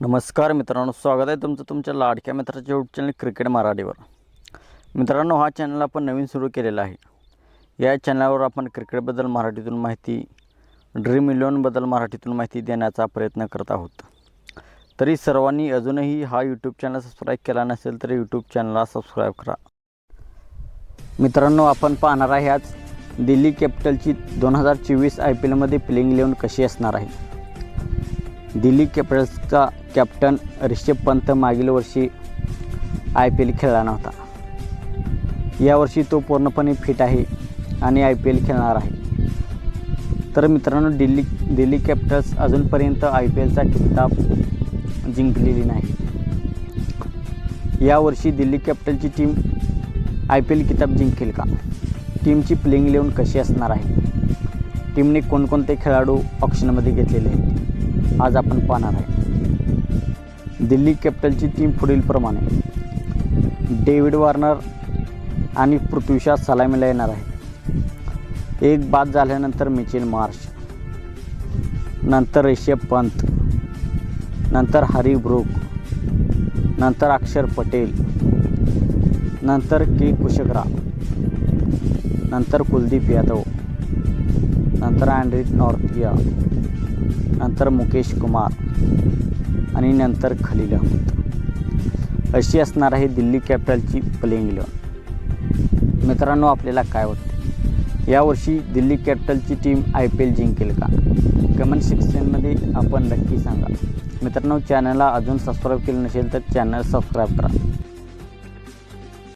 नमस्कार मित्रांनो स्वागत आहे तुमचं तुमच्या लाडक्या मित्राच्या यूट्यूब चॅनल क्रिकेट मराठीवर. मित्रांनो हा चॅनल आपण नवीन सुरू केलेला आहे. या चॅनलवर आपण क्रिकेटबद्दल मराठीतून माहिती ड्रीम इलेवनबद्दल मराठीतून माहिती देण्याचा प्रयत्न करत आहोत. तरी सर्वांनी अजूनही हा यूट्यूब चॅनल सबस्क्राईब केला नसेल तर यूट्यूब चॅनलला सबस्क्राईब करा. मित्रांनो आपण पाहणार आहे आज दिल्ली कॅपिटलची दोन हजार चोवीस आय पी एलमध्ये प्लेइंग इलेवन कशी असणार आहे? दिल्ली कॅपिटल्सचा कॅप्टन रिषभ पंत मागील वर्षी आय पी एल खेळला नव्हता. यावर्षी तो पूर्णपणे फिट आहे आणि आय पी एल खेळणार आहे. तर मित्रांनो दिल्ली दिल्ली कॅपिटल्स अजूनपर्यंत आय पी एलचा किताब जिंकलेली नाही. यावर्षी दिल्ली कॅपिटलची टीम आय पी एल किताब जिंकेल का? टीमची प्लेइंग इलेवन कशी असणार आहे? टीमने कोणकोणते खेळाडू ऑप्शनमध्ये घेतलेले आहेत? आज आपण पाहणार आहे. दिल्ली कॅपिटलची टीम पुढीलप्रमाणे डेव्हिड वार्नर आणि पृथ्वीशा सलामीला येणार आहे एक बाद झाल्यानंतर मिचेल मार्श नंतर ऋषभ पंत नंतर हरी ब्रूक नंतर अक्षर पटेल नंतर के कुशग्रा नंतर कुलदीप यादव नंतर अँड्रिक नॉर्थिया नंतर मुकेश कुमार आणि नंतर खलील. अहमद अशी असणार आहे दिल्ली कॅपिटलची प्लेइंग इलेवन मित्रांनो आपल्याला काय वाटतं? यावर्षी दिल्ली कॅपिटलची टीम आय पी एल जिंकेल का? कमेंट सेक्शनमध्ये आपण नक्की सांगा. मित्रांनो चॅनलला अजून सबस्क्राईब केलं नसेल तर चॅनल सबस्क्राईब करा.